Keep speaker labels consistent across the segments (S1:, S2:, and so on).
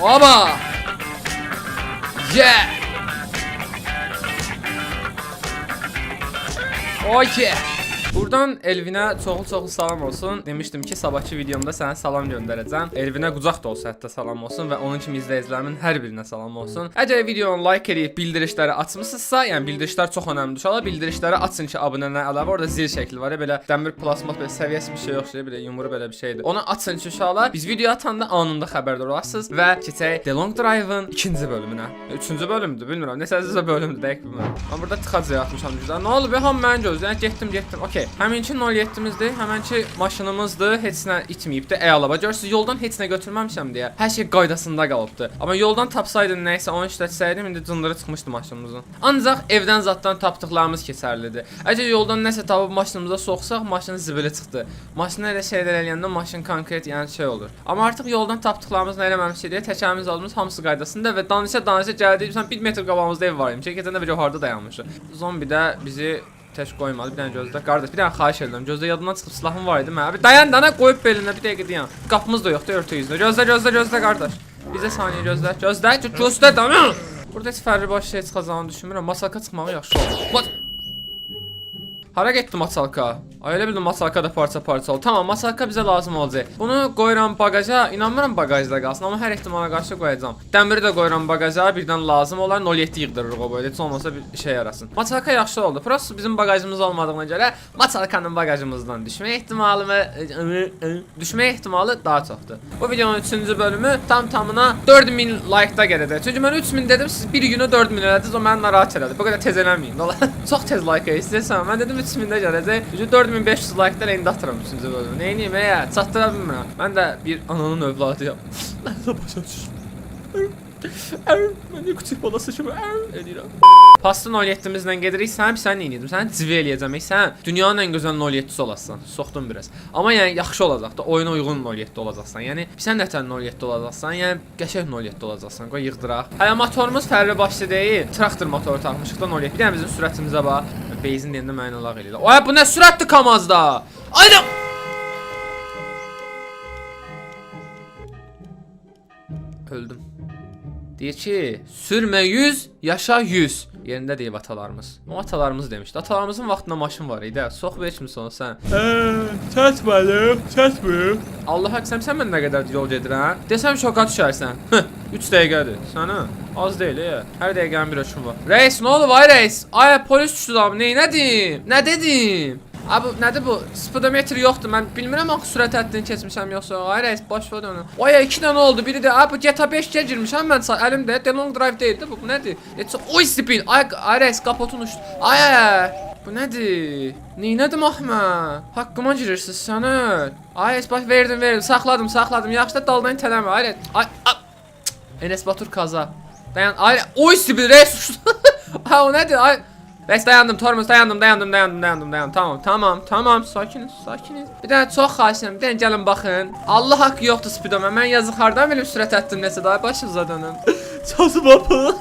S1: Oba! Yeah! Okay. Buradan Elvinə çoxlu-çoxlu salam olsun. Demişdim ki, sabahki videomda sənə salam göndərəcəm. Elvinə qucaq da olsa hətta salam olsun və onun kimi izləyicilərimin hər birinə salam olsun. Əgər videonu like edib bildirişləri açmısınızsa, yəni bildirişlər çox önəmlidir. İnşallah bildirişləri açın ki, abunələrə əlavə orada zil şəkli var ya belə dəmir plasmat belə səviyyəsi bir şey yoxdur, belə yumru belə bir şeydir. Onu açın ki, inşallah biz video atanda anında xəbərdar olasınız və keçək The Long Drive-ın ikinci bölümünə. Üçüncü bölümdür, bilmirəm. Nəsə bölümdür, dəqiq bilmirəm. Amma burada tıxac yaratmışam güclər. Nə oldu be? Ham məni gözləyən getdim, getdim. Okay. Həminki 07-imizdir, həmənki maşınımızdır. Heç nə itməyibdi. Əla. Görürsüz, yoldan heç nə götürməmişəm deyə. Hər şey qaydasında qalıbdı. Amma yoldan tapsaydım nəyisə onu işlətsəydim indi cındırı çıxmışdı maşınımızın. Ancaq evdən zaddan tapdıqlarımız keçərlidir. Əgər yoldan nəsə tapıb maşınımıza soxsaq, maşının zibili çıxdı. Maşına elə şeylər eləyəndə maşın konkret yəni şey olur. Amma artıq yoldan tapdıqlarımız nə eləməmişik deyə təkərimiz aldığımız hamısı qaydasında və danışa danışa gəldik. Sən 1 metr qabağımızda ev var imiş. Keçən dəfə harda dayanmışıq. Zombi də bizi tək qoymadı. Bir dənə gözlə. Qardaş, bir dənə xahiş edirəm. Gözlə yadımdan çıxıb silahım var idi mənə. Dayan dana qoyub belinə bir dəqiqə dayan. Qapımız da yoxdur örtü yüzünə. Gözlə, gözlə, gözlə qardaş. Bizə saniyə gözlə. Gözlə, gö- gözlə dana. Burada heç fərqli baş şey çıxacağını düşünmürəm. Masalka çıxmağı yaxşı olur. Hara getdi masalka? Elə bildim masalka da parça parça oldu. Tamam, masalka bizə lazım olacaq. Bunu qoyuram bagaja. İnanmıram bagajda qalsın, amma hər ehtimala qarşı qoyacağam. Dəmiri də qoyuram bagaja. Birdən lazım olan 07 yığdırırıq o böyle. Heç olmasa bir şey yarasın. Masalka yaxşı oldu. Prosta bizim bagajımız olmadığına görə masalkanın bagajımızdan düşmə ehtimalımı düşmə ehtimalı daha çoxdur. Bu videonun 3-cü bölümü tam tamına 4000 like-da gələcək. Çünki mən 3000 dedim, siz bir günə 4000 elədiniz, o məni narahat elədi. Bu qədər tez eləməyin. Çox tez like istəyirsən. Mən dedim 3000-də gələcək. Çünki 4500 like-dan indi atıram 3-cü bölümü. Nə edeyim, ya? Çatdıra bilmirəm. Mən də bir ananın övladıyam. Mən də başa düşmürəm. Mən niyə küçük balası kimi edirəm. Pastın 07-imizlə gedirik. Sən sən nə edirəm? Sən civə eləyəcəm. Sən dünyanın ən gözəl 07-si olasan. Soxdum biraz. Amma yəni yaxşı olacaq da, oyuna uyğun 07 olacaqsan. Yəni sən nətən 07 olacaqsan? Yəni qəşəng 07 olacaqsan. Qoy yığdıraq. Hələ motorumuz fərli başlı deyil. Traktor motoru taxmışıq da 07. Bir dənə bizim sürətimizə bax. Beyzin deyəndə mənə lağ eləyirlər. Ay bu nə sürətdir Kamazda? Ayda. Öldüm. Deyir ki, sürmə 100, yaşa 100. Yerində deyib atalarımız. O atalarımız demişdi. Atalarımızın vaxtında maşın var idi. Sox vermişsən onu sən. Çatmadım, çatmır. Allah haqqım sən mən nə qədər yol gedirəm? Desəm şoka düşərsən. 3 dəqiqədir. Sənə az deyil ya. Hər dəqiqənin bir ölçümü var. Reis, nə oldu vay reis? Ay polis düşdü da. Nə nədim? Nə dedim? Abi nədir bu? Speedometr yoxdur. Mən bilmirəm axı sürət həddini keçmişəm yoxsa. Ay reis, boş ver onu. Oya 2 dənə oldu. Biri də abi GTA 5-ə girmişəm mən əlimdə. The Long Drive deyildi bu. Bu nədir? It's oy speed. Ay, ay reis kapotun uçdu. Ay ay. Bu nədir? Neynədim Ahmə? Haqqıma girirsiz sənə. Ay reis bax verdim verdim. Saxladım saxladım. Yaxşı da daldan itələmə. Ay reis. Ay. ay. Enes Batur kaza. Dayan. Ay oy speed reis uçdu. ha o nədir? Ay Reis dayandım Tormuz dayandım dayandım dayandım dayandım dayandım. Tamam tamam tamam. Sakiniz sakiniz. Bir dənə çox xahiş edirəm bir dənə gəlin baxın Allah haqqı yoxdur speedoma mən yazıq hardan bilim sürət etdim nəsə daha başınıza dönüm Çası baba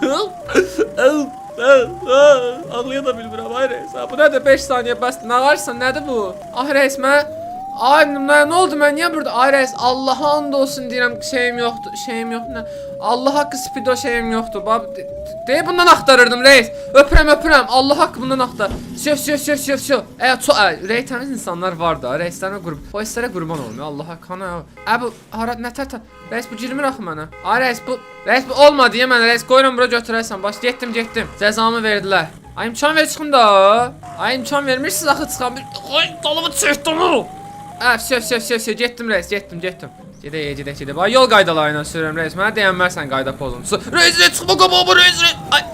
S1: Ağlaya da bilmirəm ay reis Bu nədir 5 saniyə bəs nə varsan nədir bu? Ay reis mən Ay nə, nə oldu? Mən niyə burada Ay reis Allaha and olsun deyirəm şeyim yoxdur şeyim yoxdur nə Allah haqqı speedo şeyim yoxdur bab de, de bundan axtarırdım reis. Öpürəm öpürəm Allah haqqı bundan axtar Sö sö sö sö sö Ə ço ə, rey təmiz insanlar var da reislərə qurb polislərə qurban olmuyor. Allah haqqı ana Ə bu hara nə tər reis bu girmir axı mənə. Ay reis bu reis bu olmadı ya reis qoyuram bura götürərsən baş getdim getdim. Cəzamı verdilər. Ay imkan ver çıxın da. Ay imkan vermirsiniz axı çıxan Ay dalımı çəkdim o Hə, söv, söv, söv, söv, getdim reis, getdim, getdim. Gedək, gedək, gedək. Bax, yol qaydaları ilə sürürəm reis. Mənə deyənmərsən qayda pozuntusu. Reis, reis, çıxma qabağıma, reis, reis. Ay.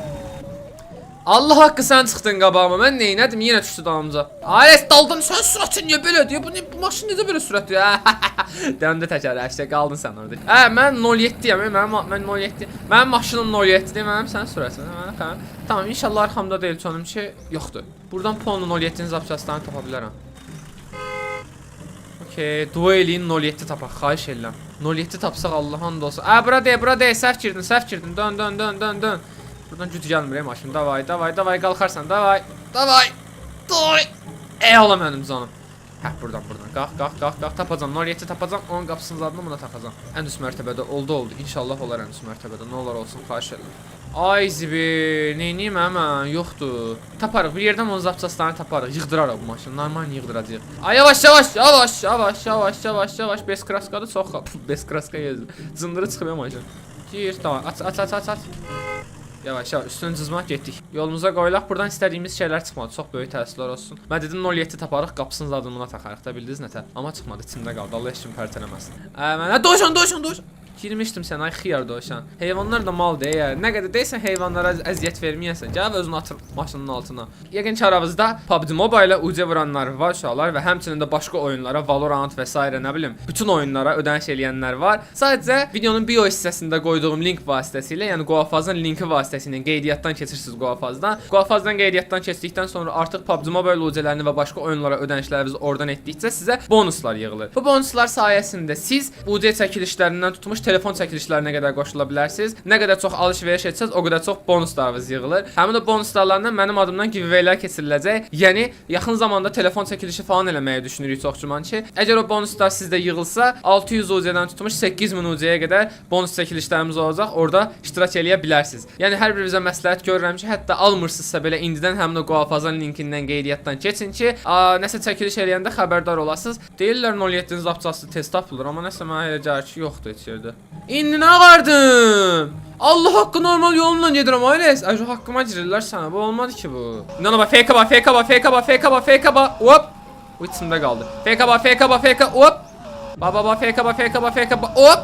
S1: Allah haqqı sən çıxdın qabağıma. Mən neynədim? Yenə düşdü dalımca. Ay, reis, daldın. Sən sürətin niyə belə deyir? Bu, ne, bu maşın necə belə sürətli? Döndü təkər, işte qaldın sən orada. Hə, mən 07-yəm, mənim mən 07. Mənim maşınım 07-dir, mənim sən sürətin. Tamam, inşallah arxamda deyil, çönüm ki, yoxdur. Buradan Ponun 07-nin zapçaslarını tapa. Okey, duelin 07 tapaq, xahiş edirəm. 07 tapsaq Allahın da olsun. Ə, bura deyə, bura deyə, səhv girdin, səhv girdin. Dön, dön, dön, dön, dön. Buradan güc gəlmir ey. Davay, davay, davay qalxarsan, davay. Davay. Davay. Ey ola mənim canım. Hə, buradan, buradan. Qalx, qalx, qalx, qalx. Tapacam. 07 tapacam. Onun qapısının zadını buna taxacam. Ən üst mərtəbədə oldu, oldu. İnşallah olar ən üst mərtəbədə. Nə olar olsun, xahiş edirəm. Ay zibi, neyniyim həmən? Yoxdur. Taparıq. Bir yerdən onun zapçaslarını taparıq. Yığdırarıq bu maşını. Normal yığdıracağıq. Ay yavaş, yavaş, yavaş, yavaş, yavaş, yavaş, yavaş. Bes kraskadır çox. Bes kraska yazdı. Zındırı çıxıb ya maşın. Gir, tamam. Aç, aç, aç, aç, aç. Yavaş yavaş üstünü cızmaq getdik. Yolumuza qoyulaq. Buradan istədiyimiz şeylər çıxmadı. Çox böyük təəssüflər olsun. Mən dedim 07 taparıq, qapısının zadını taxarıq da bildiniz nətə. Amma çıxmadı, içimdə qaldı. Allah heç kim pərtələməsin. Ə, mənə dovşan, dovşan, dovşan. Girmişdim sən ay xiyar dovşan. Heyvanlar da mal deyər. Nə qədər deyirsən heyvanlara əz- əziyyət verməyəsən. Gəl özünü atır maşının altına. Yəqin ki PUBG Mobile UC vuranlar var uşaqlar və həmçinin də başqa oyunlara Valorant və s. nə bilim, bütün oyunlara ödəniş eləyənlər var. Sadəcə videonun bio hissəsində qoyduğum link vasitəsilə, yəni Qoafazın linki vasitəsilə qeydiyyatdan keçirsiniz Qoafazdan. Qoafazdan qeydiyyatdan keçdikdən sonra artıq PUBG Mobile UC-lərini və başqa oyunlara ödənişlərinizi oradan etdikcə sizə bonuslar yığılır. Bu bonuslar sayəsində siz UC çəkilişlərindən tutmuş telefon çəkilişlərinə qədər qoşula bilərsiniz. Nə qədər çox alış-veriş etsəz, o qədər çox bonuslarınız yığılır. Həmin o bonuslardan mənim adımdan giveaway-lər keçiriləcək. Yəni yaxın zamanda telefon çəkilişi falan eləməyi düşünürük çox güman ki. Əgər o bonuslar sizdə yığılsa, 600 UC-dən tutmuş 8000 UC-yə qədər bonus çəkilişlərimiz olacaq. Orada iştirak eləyə bilərsiniz. Yəni hər birinizə məsləhət görürəm ki, hətta almırsınızsa belə indidən həmin o Qoafazan linkindən qeydiyyatdan keçin ki, a, nəsə çəkiliş eləyəndə xəbərdar olasınız. Deyirlər 07-in zapçası test tapılır, amma nəsə mənə elə gəlir ki, yoxdur heç vardı. İnnine vardım. Allah hakkı normal yolundan yedir ama Enes. Ay şu hakkıma acırırlar sana. Bu olmadı ki bu. İnan bak fake bak fake bak fake bak fake bak fake bak. Hop. Whitsun'da kaldı. Fake bak fake bak fake hop. Baba baba fake bak fake bak fake bak hop.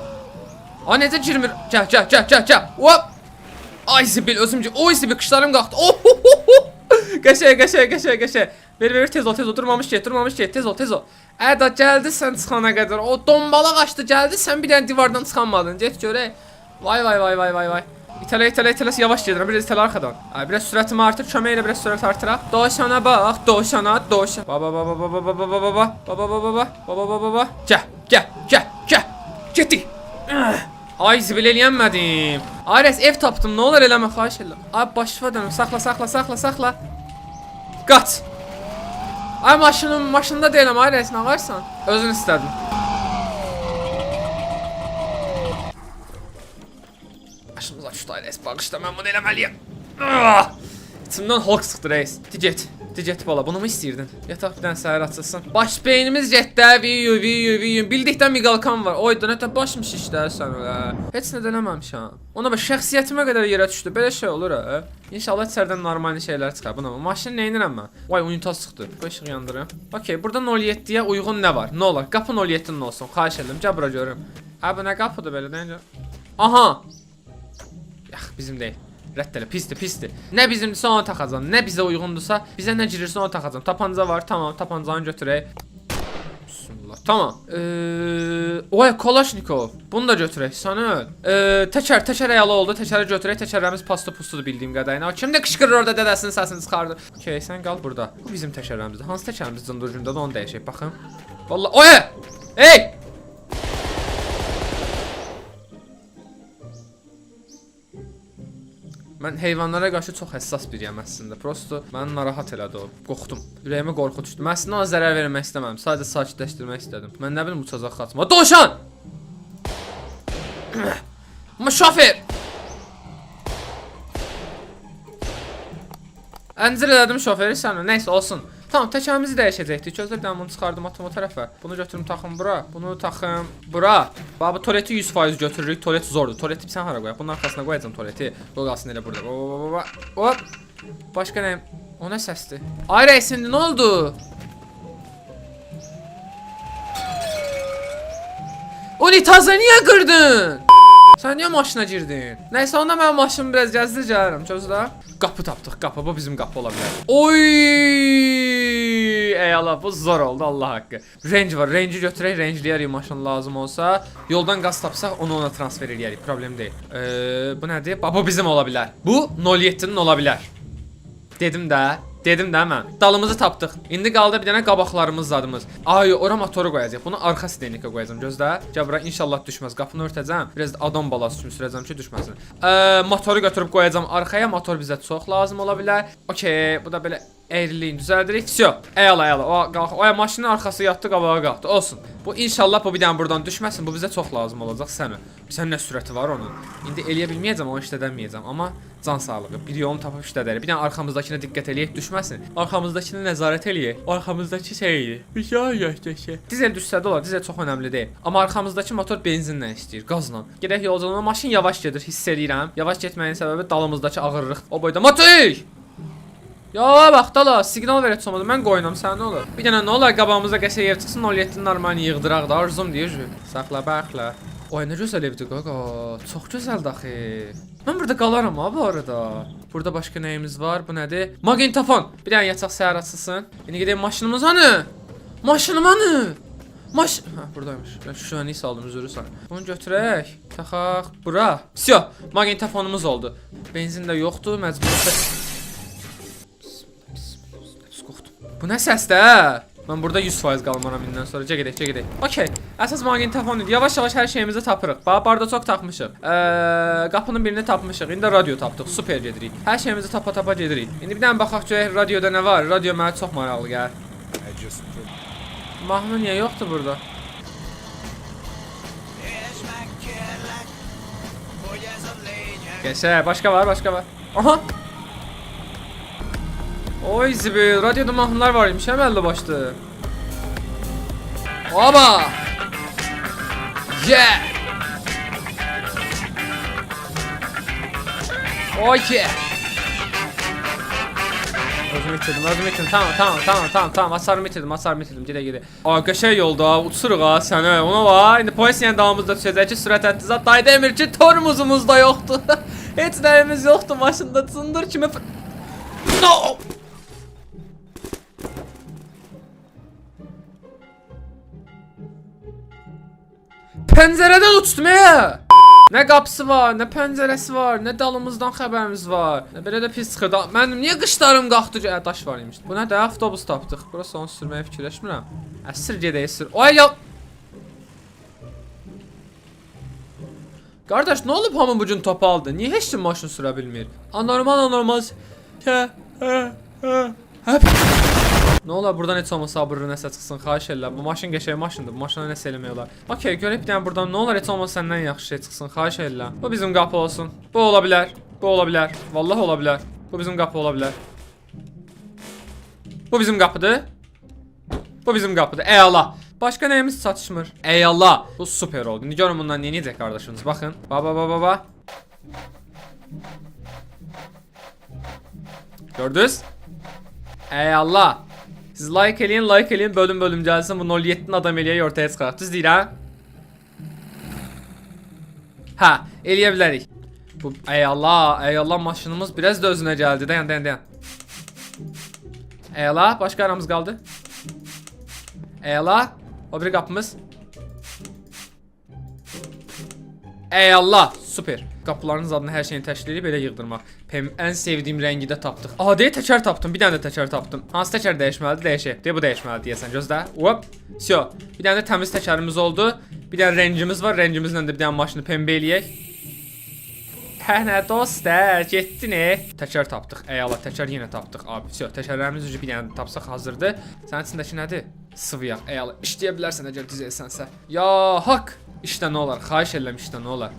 S1: Anete cirmir. Ca ca ca ca ca. Hop. Ay zibil özümce. Oy zibil kışlarım kalktı. Oh, oh, oh, Qəşəng qəşəng qəşəng qəşəng. Ver ver tez ol tez ol durmamış get durmamış get tez ol tez ol. Əda gəldi sən çıxana qədər. O dombala qaçdı gəldi sən bir dənə divardan çıxamadın. Get görək. Vay vay vay vay vay vay. İtələ itələ itələ yavaş gedirəm. Biraz itələ arxadan. Ay biraz sürətimi artır. Kömək elə biraz sürət artıraq. Dovşana bax, dovşana, dovşan. Baba baba baba baba baba baba baba baba baba baba baba baba. Gəl, gəl, gəl, gəl. Getdik. Ay zibil eləyənmədim. Ares ev tapdım. Nə olar eləmə xahiş edirəm. Ay başıma dönüm. Saxla, saxla, saxla, saxla. Kaç. Ay maşının maşında değilim ay resmen varsan. Özün istedim. Başımıza şu dairesi bağışla ben bunu eləməliyim. İçimden ah! Hulk sıktı reis. Dicet. Di get bala. Bunu mu istəyirdin? Yataq bir dənə səhər açılsın. Baş beynimiz getdi. Viyu, viyu, viyu. Bildikdən bir qalkan var. Oy, nətə başmış işlərsən ölə. Heç nə deməmişəm. Ona bax şəxsiyyətimə qədər yerə düşdü. Belə şey olur ha. İnşallah içərdən normal şeylər çıxar. Buna bax. Maşını nə edirəm mən? Vay, unitaz çıxdı. Bu işığı yandırım. Okay, burada 07-yə uyğun nə var? Nə olar? Qapı 07-nin olsun. Xahiş edirəm. Gəl bura görüm. Ha, bu nə qapıdır belə deyəncə? Aha. Yax, bizim deyil. Rədd elə, pisdir, pisdir. Nə bizimdirsə onu taxacam, nə bizə uyğundursa, bizə nə girirsə onu taxacam. Tapanca var, tamam, tapancanı götürək. Bismillah. Tamam. Eee, oy Kalashnikov. Bunu da götürək. Sanır. Eee, təkər, təkər əyalı oldu. Təkəri götürək. Təkərlərimiz pasta pustudur bildiyim qədərinə. Kim də qışqırır orada dədəsinin səsini çıxardı. Okay, sən qal burada. Bu bizim təkərlərimizdir. Hansı təkərimiz cındır gündə onu dəyişək baxım. Vallahi, oy! Hey! Mən heyvanlara qarşı çox həssas biriyəm əslində. Prosto məni narahat elədi o. Qorxdum. Ürəyimə qorxu düşdü. Mən ona zərər vermək istəmədim. Sadəcə sakitləşdirmək istədim. Mən nə bilim uçacaq xatma. Dovşan! Şofer! Əncir elədim şoferi sən. Nəysə olsun. Tamam, təkərimizi dəyişəcəkdik. Gözlə bir dənə bunu çıxardım atım o tərəfə. Bunu götürüm taxım bura. Bunu taxım bura. Bax bu tualeti 100% götürürük. Tualet zordur. Tualeti sən hara qoyaq? Bunun arxasına qoyacağam tualeti. Qalsın elə burada. Hop. Hop. Başqa nə? O nə səsdir? Ay rəisindi, nə oldu? Unitazı niyə qırdın? Sən niyə maşına girdin? Nəysə onda mən maşını biraz gəzdir gələrəm. Gözlə. Qapı tapdıq, qapı. Bu bizim qapı ola bilər. Oy! Ey Allah, bu zor oldu Allah haqqı. Range var. Range götürək, rangeləyərik maşın lazım olsa. Yoldan qaz tapsaq onu ona transfer eləyərik. Problem deyil. Eee, bu nədir? Bax, bu bizim ola bilər. Bu 07-nin ola bilər. Dedim də, dedim də mən. Dalımızı tapdıq. İndi qaldı bir dənə qabaqlarımız zadımız. Ay, ora motoru qoyacağıq. Bunu arxa stenikə qoyacağam. Gözlə. Gəl bura inşallah düşməz. Qapını örtəcəm. Biraz da adam balası kimi sürəcəm ki, düşməsin. Eee, motoru götürüb qoyacağam arxaya. Motor bizə çox lazım ola bilər. Okay, bu da belə Eğriliğini düzəldirik. Vsyo. Əyala, əyala. O qalx. O maşının arxası yatdı, qabağa qalxdı. Olsun. Bu inşallah bu bir dənə buradan düşməsin. Bu bizə çox lazım olacaq sənə. Sən nə sürəti var onun. İndi eləyə bilməyəcəm, o işlədəməyəcəm, amma can sağlığı. Bir yolunu tapıb işlədərik. Bir dənə arxamızdakına diqqət eləyək, düşməsin. Arxamızdakını nəzarət eləyək. Arxamızdakı şeyi. Bir şey yaşdakı. Dizel düşsə də olar, dizel çox önəmli deyil. Amma arxamızdakı motor benzinlə işləyir, qazla. Gedək yolculuğuna maşın yavaş gedir, hiss eləyirəm. Yavaş getməyin səbəbi dalımızdakı ağırlıq. O boyda motor! Ya bax dala, siqnal verət olmadı. Mən qoyunam, sən nə olur? Bir dənə nə olar qabağımıza qəşəng yer çıxsın, 07-nin armanı yığdıraq da, arzum deyir. Saxla baxla. Oy nə gözəl evdir qaqa. Çox gözəldir axı. Mən burada qalaram ha bu arada. Burada başqa nəyimiz var? Bu nədir? Magnetofon. Bir dənə yataq səhər açılsın. İndi gedək maşınımız hanı? Maşınım hanı? Maş... Hə, buradaymış. Mən şüşəni saldım, üzürü sən. Bunu götürək. Taxaq bura. Vsyo, magnetofonumuz oldu. Benzin də yoxdur, məcbur. Bu nə səsdir? Mən burada 100% qalmaram indən sonra. Cə gedək, cə gedək. Okay. Əsas magnetofon idi. Yavaş-yavaş hər şeyimizi tapırıq. Bax, barda çox tapmışıq. Eee, qapının birini tapmışıq. İndi radio tapdıq. Super gedirik. Hər şeyimizi tapa-tapa gedirik. İndi bir dənə baxaq görək radioda nə var. Radio mənə çox maraqlı gəlir. Mahnı niyə yoxdur burada? Geçe, başka var, başka var. Aha! Oy zibi, radyoda mahnılar varmış, hemen de başladı. Oba! Yeah! Yeah! Özümü itirdim, özümü itirdim. Tamam, tamam, tamam, tamam, tamam. Hasarımı itirdim, hasarımı itirdim. Gedə, gedə. Aa, qəşəng yolda, uçuruq ha sənə. Ona var. İndi polisiyanın dalımızda düşəcək ki, sürət həddizat day demir ki, tormuzumuz da yoxdur. Heç nəyimiz yoxdur maşında. Cındır kimi... No! Pəncərədən uçdum ya. Nə qapısı var, nə pəncərəsi var, nə dalımızdan xəbərimiz var. Nə belə də pis çıxır. Da- Mənim niyə qışlarım qalxdı? Ə, daş var imiş. Bu nədir? Avtobus tapdıq. Burası onu sürməyə fikirləşmirəm. Əsir gedək sür. Ay ya. Qardaş, nə olub hamı bu gün top aldı? Niyə heç kim maşın sürə bilmir? Anormal, anormal. Hə, hə, hə. Hə. Nə olar buradan heç olmasa sabırlı nəsə çıxsın, xahiş edirəm. Bu maşın qəşəng maşındır. Bu maşına nəsə eləmək olar. Okay, görək bir dənə buradan nə olar heç olmasa səndən yaxşı şey çıxsın, xahiş edirəm. Bu bizim qapı olsun. Bu ola bilər. Bu ola bilər. Vallahi ola bilər. Bu bizim qapı ola bilər. Bu bizim qapıdır. Bu bizim qapıdır. Ey Allah. Başqa nəyimiz çatışmır. Ey Allah. Bu super oldu. İndi görün bundan nə edəcək qardaşınız. Baxın. Ba ba ba ba ba. Gördünüz? Ey Allah. Siz like eləyin, like eləyin, bölüm bölüm gəlsin. Bu 07-nin adam eləyək ortaya çıxaraq. Düz deyirəm? Hə, eləyə bilərik. Bu ey Allah, ey Allah maşınımız biraz da özünə gəldi. Dayan, dayan, dayan. Ey Allah, başqa aramız qaldı. Ey Allah, o biri qapımız. Ey Allah, super. Qapılarınız adına hər şeyini təşkil edib belə yığdırmaq. Pem ən sevdiyim rəngi də tapdıq. Adi təkər tapdım. Bir dənə də təkər tapdım. Hansı təkər dəyişməlidir? Dəyişək. Deyə bu dəyişməlidir deyəsən. Gözlə. Hop. Syo. Bir dənə də təmiz təkərimiz oldu. Bir dənə rəngimiz var. Rəngimizlə də bir dənə maşını pembə eləyək. Hə nə dostlar, getdi nə? Təkər tapdıq. Allah, təkər yenə tapdıq. Abi, syo, təkərlərimiz üzü bir dənə tapsaq hazırdır. Sənin içindəki nədir? Sıvı yağ. Allah, işləyə bilərsən əgər düzəlsənsə. Ya haqq. İşdə nə olar? Xahiş edirəm işdə nə olar?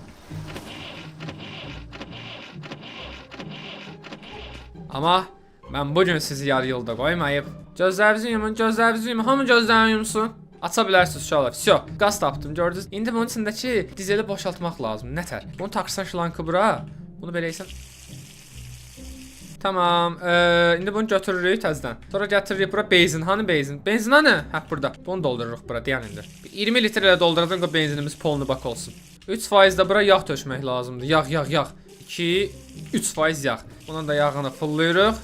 S1: Amma mən bu gün sizi yarı yolda qoymayıb. Gözlərinizi yumun, gözlərinizi yumun. Hamı gözlərini yumsun. Aça bilərsiniz uşaqlar. Vsyo, qaz tapdım, gördünüz. İndi bunun içindəki dizeli boşaltmaq lazım. Nətər? Bunu taxırsan şlankı bura. Bunu belə. Tamam. Ee, indi bunu götürürük təzədən. Sonra gətiririk bura benzin. Hani benzin? Benzin hani? Hə, burada. Bunu doldururuq bura, dayan indi. Bir 20 litr ilə dolduracaq o benzinimiz polnu bak olsun. 3% də bura yağ tökmək lazımdır. Yağ, yağ, yağ. 2 3% yağ. Bunun da yağını fullayırıq.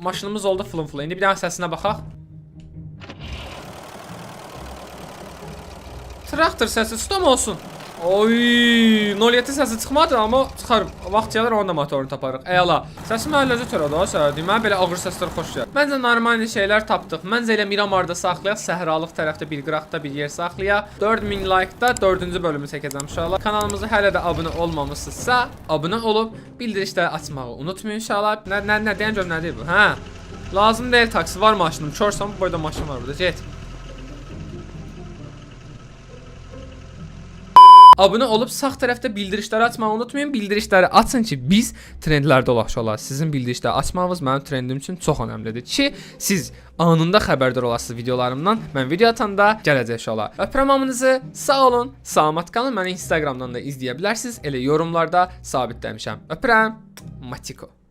S1: Maşınımız oldu fulun fulun. İndi bir dənə səsinə baxaq. Traktor səsi tutam olsun. Oy, 07 səsi çıxmadı amma çıxarım. Vaxt gəlir onda motorunu taparıq. Əla. Səsim törə də sədir. Mən belə ağır səslər xoş gəlir. Məncə normal şeylər tapdıq. Məncə elə Miramarda saxlayaq, səhralıq tərəfdə bir qıraqda bir yer saxlayaq. 4000 like-da 4-cü bölümü çəkəcəm inşallah. Kanalımıza hələ də abunə olmamısınızsa, abunə olub bildirişləri açmağı unutmayın inşallah. Nə nə nə deyən görüm nədir bu? Hə. Lazım deyil taksi var maşınım. Çorsan bu boyda maşın var burada. Get. Abunə olub sağ tərəfdə bildirişləri açmağı unutmayın. Bildirişləri açın ki, biz trendlərdə olaq olar. Sizin bildirişləri açmağınız mənim trendim üçün çox əhəmilidir ki, siz anında xəbərdar olasınız videolarımdan. Mən video atanda gələcək olar. Öpürəm hamınızı. Sağ olun. Salamat qalın. Məni Instagramdan da izləyə bilərsiniz. Elə yorumlarda sabitləmişəm. Öpürəm. Matiko.